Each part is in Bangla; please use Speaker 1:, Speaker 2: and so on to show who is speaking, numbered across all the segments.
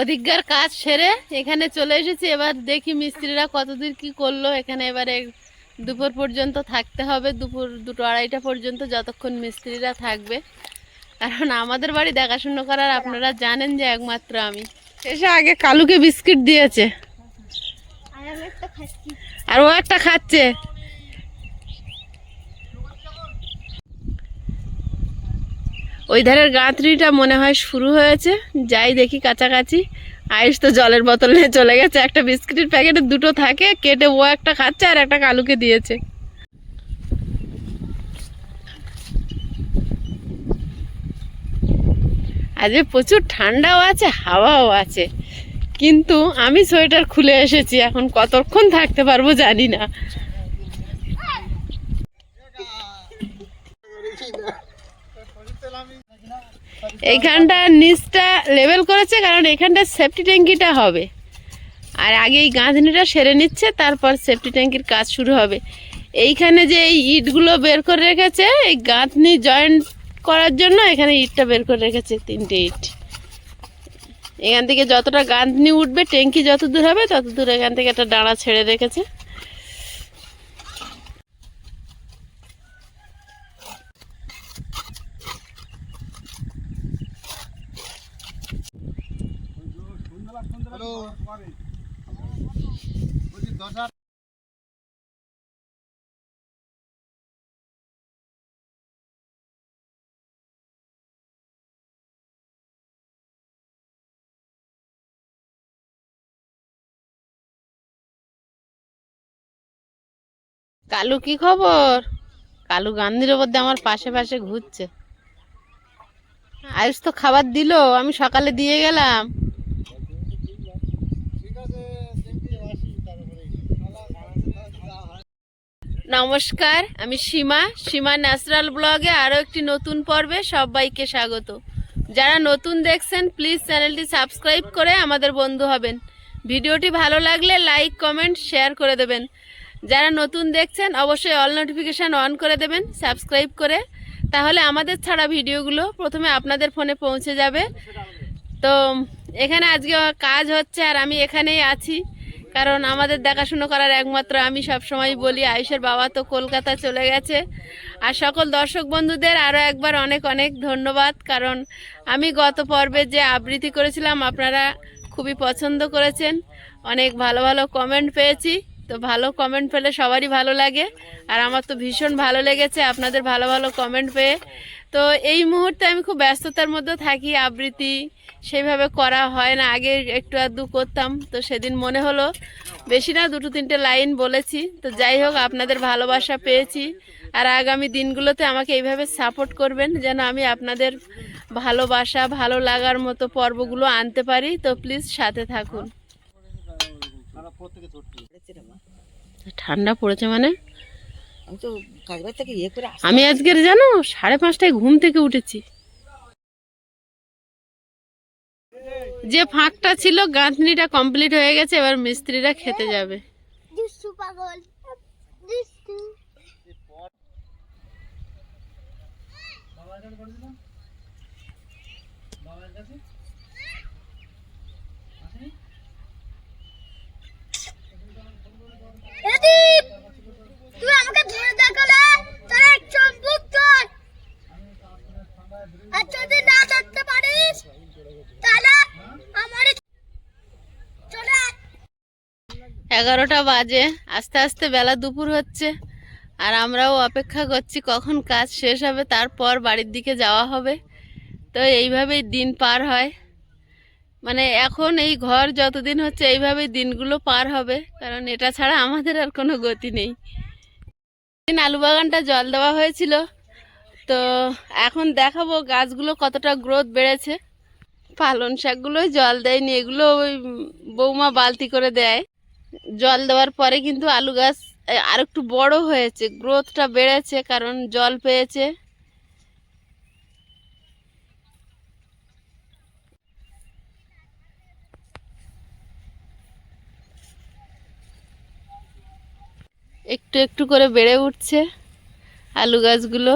Speaker 1: ওদিককার কাজ সেরে এখানে চলে এসেছি। এবার দেখি মিস্ত্রিরা কতদূর কি করল। এখানে এবারে দুপুর পর্যন্ত থাকতে হবে, দুপুর দুটো আড়াইটা পর্যন্ত যতক্ষণ মিস্ত্রিরা থাকবে। কারণ আমাদের বাড়ি দেখাশুনো করার আপনারা জানেন যে একমাত্র আমি। এসে আগে কালুকে বিস্কিট দিয়েছে।
Speaker 2: আর
Speaker 1: ও একটা খাচ্ছে। ওই ধারের গাঁথরিটা মনে হয় শুরু হয়েছে। যাই দেখি কাছাকাছি। আয়ুষ তো জলের বোতল নিয়ে চলে গেছে, একটা বিস্কিটের প্যাকেটে দুটো থাকে, কেটে ও একটা খাচ্ছে আর একটা কালুকে দিয়েছে। আজকে প্রচুর ঠান্ডাও আছে, হাওয়াও আছে। কিন্তু আমি সোয়েটার খুলে এসেছি, এখন কতক্ষণ থাকতে পারব জানি না। এইখানটা নিচটা লেভেল করেছে, কারণ এখানটা সেফটি ট্যাঙ্কিটা হবে। আর আগে এই গাঁথনিটা সেরে নিচ্ছে, তারপর সেফটি ট্যাঙ্কির কাজ শুরু হবে। এইখানে যে এই ইটগুলো বের করে রেখেছে, এই গাঁথনি জয়েন্ট করার জন্য এখানে ইটটা বের করে রেখেছে, তিনটে ইট। এখান থেকে যতটা গাঁথনি উঠবে, ট্যাঙ্কি যত দূর হবে তত দূর এখান থেকে একটা ডাঁড়া ছেড়ে রেখেছে। কালু, কি খবর? কালু গান্ধীর ওপর দিয়ে আমার পাশে পাশে ঘুরছে। আয়ুষ তো খাবার দিলো, আমি সকালে দিয়ে গেলাম। নমস্কার, আমি সীমা সীমা ন্যাচারাল ব্লগে আরও একটি নতুন পর্বে সবাইকে স্বাগত। যারা নতুন দেখছেন প্লিজ চ্যানেলটি সাবস্ক্রাইব করে আমাদের বন্ধু হবেন। ভিডিওটি ভালো লাগলে লাইক কমেন্ট শেয়ার করে দেবেন। যারা নতুন দেখছেন, অবশ্যই অল নোটিফিকেশান অন করে দেবেন সাবস্ক্রাইব করে। তাহলে আমাদের ছাড়া ভিডিওগুলো প্রথমে আপনাদের ফোনে পৌঁছে যাবে। তো, এখানে আজকে কাজ হচ্ছে আর আমি এখানেই আছি। কারণ আমাদের দেখাশুনো করার একমাত্র আমি সব সময় বলি, আয়ুষের বাবা তো কলকাতা চলে গেছে। আর সকল দর্শক বন্ধুদের আরও একবার অনেক অনেক ধন্যবাদ, কারণ আমি গত পর্বে যে আবৃত্তি করেছিলাম আপনারা খুবই পছন্দ করেছেন। অনেক ভালো ভালো কমেন্ট পেয়েছি। তো ভালো কমেন্ট পেলে সবারই ভালো লাগে। আর আমার তো ভীষণ ভালো লেগেছে আপনাদের ভালো ভালো কমেন্ট পেয়ে। তো এই মুহূর্তে আমি খুব ব্যস্ততার মধ্যে থাকি, আবৃত্তি সেইভাবে করা হয় না। আগে একটু আধটু করতাম, তো সেদিন মনে হলো বেশি না, দুটো তিনটে লাইন বলেছি। তো যাই হোক, আপনাদের ভালোবাসা পেয়েছি। আর আগামী দিনগুলোতে আমাকে এইভাবে সাপোর্ট করবেন যেন আমি আপনাদের ভালোবাসা, ভালো লাগার মতো পর্বগুলো আনতে পারি। তো প্লিজ সাথে থাকুন। ঠান্ডা পড়েছে মানে?
Speaker 3: আমি তো কাজবাজ থেকে ইয়ে
Speaker 1: আমি আজকের জানো সাড়ে পাঁচটায় ঘুম থেকে উঠেছি। যে ফাঁকটা ছিল গাঁথনিটা কমপ্লিট হয়ে গেছে এবার মিস্ত্রিরা খেতে যাবে।
Speaker 2: দুষ্টু পাগল
Speaker 1: এগারোটা বাজে, আস্তে আস্তে বেলা দুপুর হচ্ছে, আর আমরাও অপেক্ষা করছি কখন কাজ শেষ হবে, তারপর বাড়ির দিকে যাওয়া হবে। তো এইভাবেই দিন পার হয়। মানে এখন এই ঘর যতদিন হচ্ছে এইভাবেই দিনগুলো পার হবে, কারণ এটা ছাড়া আমাদের আর কোনো গতি নেই। দিন আলু বাগানটা জল দেওয়া হয়েছিল, তো এখন দেখাবো গাছগুলো কতটা গ্রোথ বেড়েছে। পালন শাকগুলো জল দেয়নি, এগুলো ওই বৌমা বালতি করে দেয়। জল দেওয়ার পরে কিন্তু আলু গাছ আর একটু বড় হয়েছে, গ্রোথটা বেড়েছে, কারণ জল পেয়েছে। একটু একটু করে বেড়ে উঠছে আলু গাছগুলো।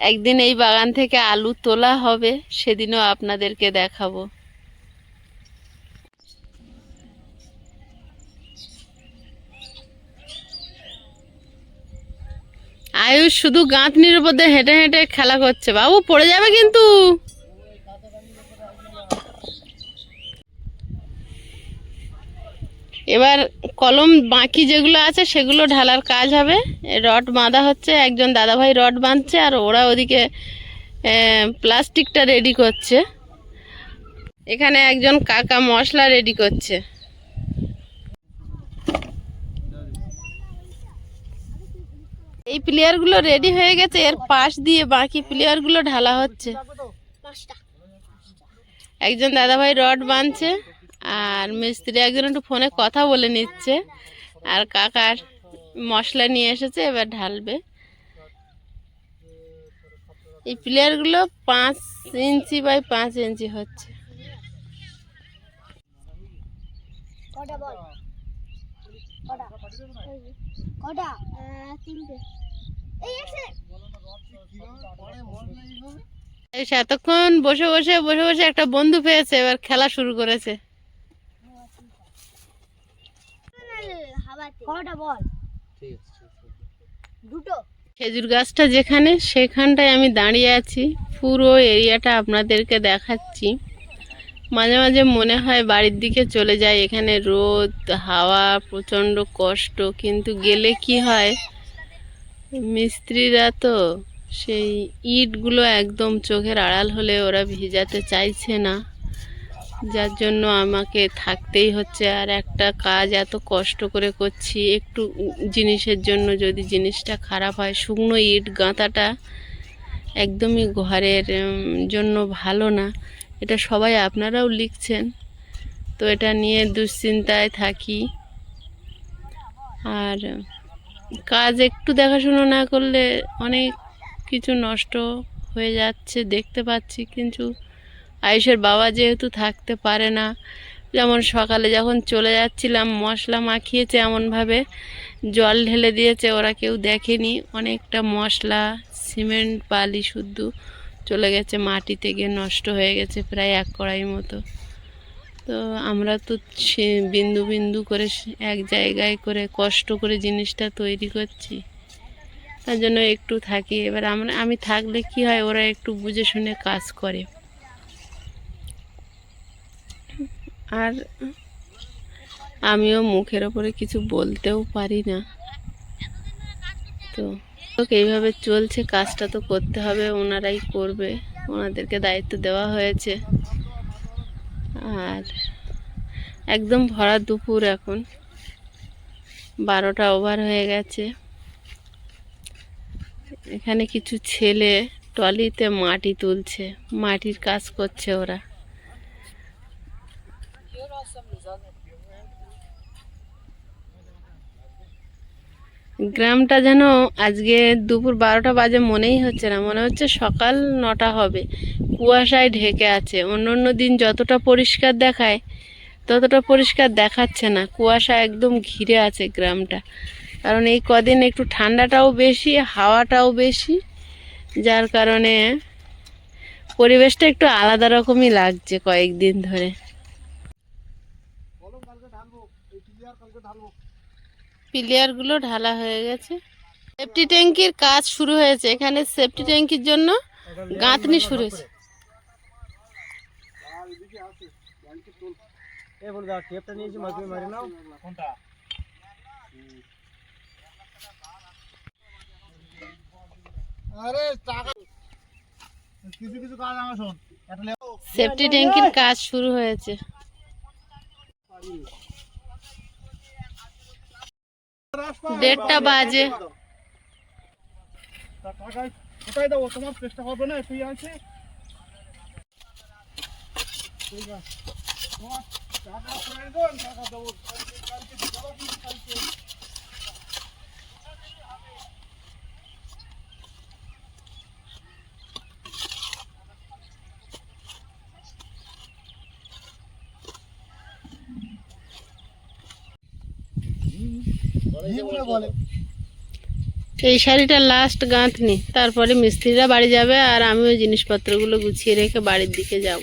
Speaker 1: একদিন এই বাগান থেকে আলু তোলা হবে, সেদিনও আপনাদেরকে দেখাবো। আয়ুষ শুধু গাঁথনির উপর হেঁটে হেঁটে খেলা করছে, বাবু পড়ে যাবে কিন্তু। এবার কলম বাকি যেগুলো আছে সেগুলো ঢালার কাজ হবে। রড বাঁধা হচ্ছে, একজন দাদাভাই রড বাঁধছে আর ওরা ওদিকে প্লাস্টিকটা রেডি করছে। এখানে একজন কাকা মশলা রেডি করছে। এই প্লেয়ারগুলো রেডি হয়ে গেছে, এর পাশ দিয়ে বাকি প্লেয়ারগুলো ঢালা হচ্ছে। একজন দাদাভাই রড বাঁধছে। আর মিস্ত্রি একজন একটু ফোনে কথা বলে নিচ্ছে। আর কাকার মশলা নিয়ে এসেছে এবার ঢালবে। এই প্লেয়ারগুলো পাঁচ ইঞ্চি বাই পাঁচ ইঞ্চি হচ্ছে। এতক্ষণ বসে বসে বসে বসে একটা বন্ধু পেয়েছে এবার খেলা শুরু করেছে।
Speaker 2: কটা বল। দুটো।
Speaker 1: খেজুর গাছটা যেখানে সেখানটায় আমি দাঁড়িয়ে আছি। পুরো এরিয়াটা আপনাদেরকে দেখাচ্ছি। মাঝে মাঝে মনে হয় বাড়ির দিকে চলে যায় এখানে রোদ হাওয়া প্রচণ্ড কষ্ট। কিন্তু গেলে কি হয়? মিস্ত্রিরা তো সেই ইটগুলো একদম চোখের আড়াল হলে ওরা ভিজাতে চাইছে না। যার জন্য আমাকে থাকতেই হচ্ছে। আর একটা কাজ এত কষ্ট করে করছি, একটু জিনিসের জন্য যদি জিনিসটা খারাপ হয়, শুকনো ইট গাঁথাটা একদমই ঘরের জন্য ভালো না। এটা সবাই আপনারাও লিখছেন। তো এটা নিয়ে দুশ্চিন্তায় থাকি। আর কাজ একটু দেখাশুনো না করলে অনেক কিছু নষ্ট হয়ে যাচ্ছে, দেখতে পাচ্ছি। কিন্তু আয়ুষের বাবা যেহেতু থাকতে পারে না, যেমন সকালে যখন চলে যাচ্ছিলাম, মশলা মাখিয়েছে এমনভাবে, জল ঢেলে দিয়েছে, ওরা কেউ দেখেনি। অনেকটা মশলা, সিমেন্ট, বালি শুদ্ধ চলে গেছে মাটিতে গিয়ে নষ্ট হয়ে গেছে প্রায় এক কড়াই মতো। তো আমরা তো বিন্দু বিন্দু করে এক জায়গায় করে কষ্ট করে জিনিসটা তৈরি করছি। তার জন্য একটু থাকি। এবার আমরা, আমি থাকলে কি হয়, ওরা একটু বুঝে শুনে কাজ করে। আর আমিও মুখের ওপরে কিছু বলতেও পারি না। তো এইভাবে চলছে, কাজটা তো করতে হবে, ওনারাই করবে, ওনাদেরকে দায়িত্ব দেওয়া হয়েছে। আর একদম ভরা দুপুর এখন। বারোটা ওভার হয়ে গেছে। এখানে কিছু ছেলে টলিতে মাটি তুলছে, মাটির কাজ করছে ওরা। গ্রামটা যেন আজকে দুপুর বারোটা বাজে মনেই হচ্ছে না। মনে হচ্ছে সকাল নটা হবে। কুয়াশায় ঢেকে আছে। অন্য অন্য দিন যতটা পরিষ্কার দেখায়, ততটা পরিষ্কার দেখাচ্ছে না। কুয়াশা একদম ঘিরে আছে গ্রামটা। কারণ এই কদিন একটু ঠান্ডাটাও বেশি, হাওয়াটাও বেশি, যার কারণে পরিবেশটা একটু আলাদা রকমই লাগছে কয়েকদিন ধরে। পিলিয়ারগুলো ঢালা হয়ে গেছে। সেফটি ট্যাঙ্কির কাজ শুরু হয়েছে। এখানে সেফটি ট্যাঙ্কির জন্য গাঁথনি শুরু হয়েছে।
Speaker 4: এ বলে দাও টেপটা নিয়েছি মাঝে মারি নাও। কোনটা? আরে টাকা কিছু কিছু কাজ আমার শোন।
Speaker 1: সেফটি ট্যাঙ্কির কাজ শুরু হয়েছে। দেড়টা বাজে।
Speaker 4: তা টাকা কোথায় দেবো? তোমার চেষ্টা করবে না? তুই আছে ঠিক আছে। তোমার টাকা প্রয়োজন টাকা দেবো। কালকে বলে।
Speaker 1: এই শাড়িটা লাস্ট গাঁথনি। তারপরে মিস্ত্রিরা বাড়ি যাবে আর আমিও জিনিসপত্রগুলো গুছিয়ে রেখে বাড়ির দিকে যাব।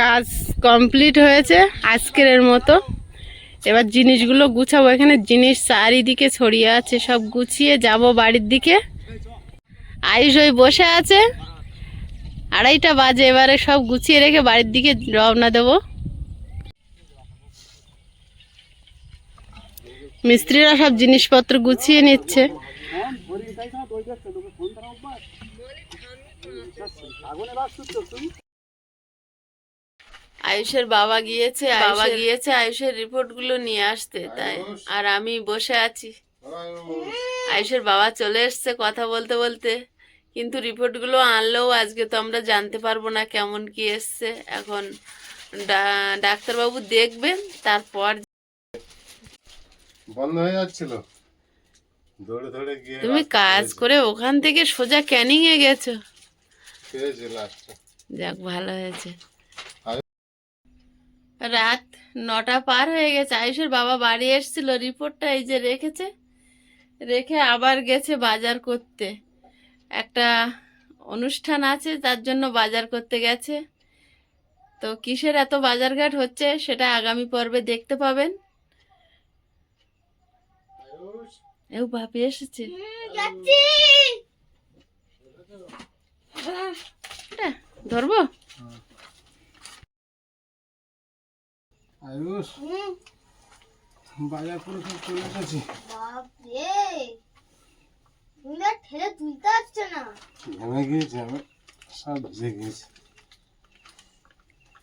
Speaker 1: কাজ কমপ্লিট হয়েছে আজকের এর মতো। এবার জিনিসগুলো গুছাবো। এখানে জিনিস চারিদিকে ছড়িয়ে আছে, সব গুছিয়ে যাব বাড়ির দিকে। আয়ুষ ওই বসে আছে। আড়াইটা বাজে, এবারে সব গুছিয়ে রেখে বাড়ির দিকে রওনা দেব। মিস্ত্রিরা সব জিনিসপত্র গুছিয়ে নিচ্ছে। আয়ুষের বাবা গিয়েছে বাবা গিয়েছে আয়ুষের রিপোর্টগুলো নিয়ে আসতে তাই। আর আমি বসে আছি। আয়ুষের বাবা চলে এসছে কথা বলতে বলতে। কিন্তু রিপোর্টগুলো আনলেও আজকে তো আমরা জানতে পারব না কেমন কি এসছে। এখন ডা- ডাক্তারবাবু দেখবেন তারপর
Speaker 5: বন্ধ হয়ে যাচ্ছিল। দৌড়ে দৌড়ে গিয়ে
Speaker 1: তুমি কাজ করে ওখান থেকে সোজা ক্যানিং এ গেছো যাক ভালো হয়েছে। রাত নটা পার হয়ে গেছে। আয়ুষের বাবা বাড়ি এসেছিল রিপোর্টটা এই যে রেখেছে। রেখে আবার গেছে বাজার করতে। একটা অনুষ্ঠান আছে তার জন্য বাজার করতে গেছে। তো কিসের এত বাজারঘাট হচ্ছে সেটা আগামী পর্বে দেখতে পাবেন। এও বাপি এসেছে। ধরবো?
Speaker 4: আয়ুষ বাজার করে সব চলে
Speaker 2: বাপরে! তুমি না ঠেলে তুলতে পারছ না।
Speaker 5: ঘেমে গিয়েছি আমি সব ভিজে গিয়েছি।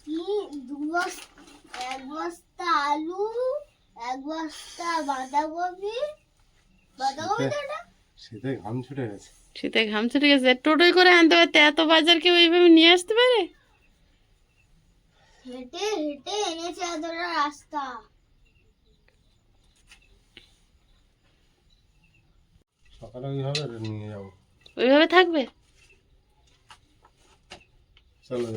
Speaker 2: কি দু বস্তা এক বস্তা আলু এক বস্তা বাঁধাকপি।
Speaker 5: শীতে ঘাম ছুটে গেছে।
Speaker 1: শীতে ঘাম ছুটে গেছে। টোটোয় করে আনতে পারতে এত বাজার কেউ এইভাবে নিয়ে আসতে পারে?
Speaker 2: হেঁটে হেঁটে এনেছে এতটা রাস্তা।
Speaker 5: সকালে ওইভাবে নিয়ে যাব।
Speaker 1: ওইভাবে থাকবে?
Speaker 5: চলো।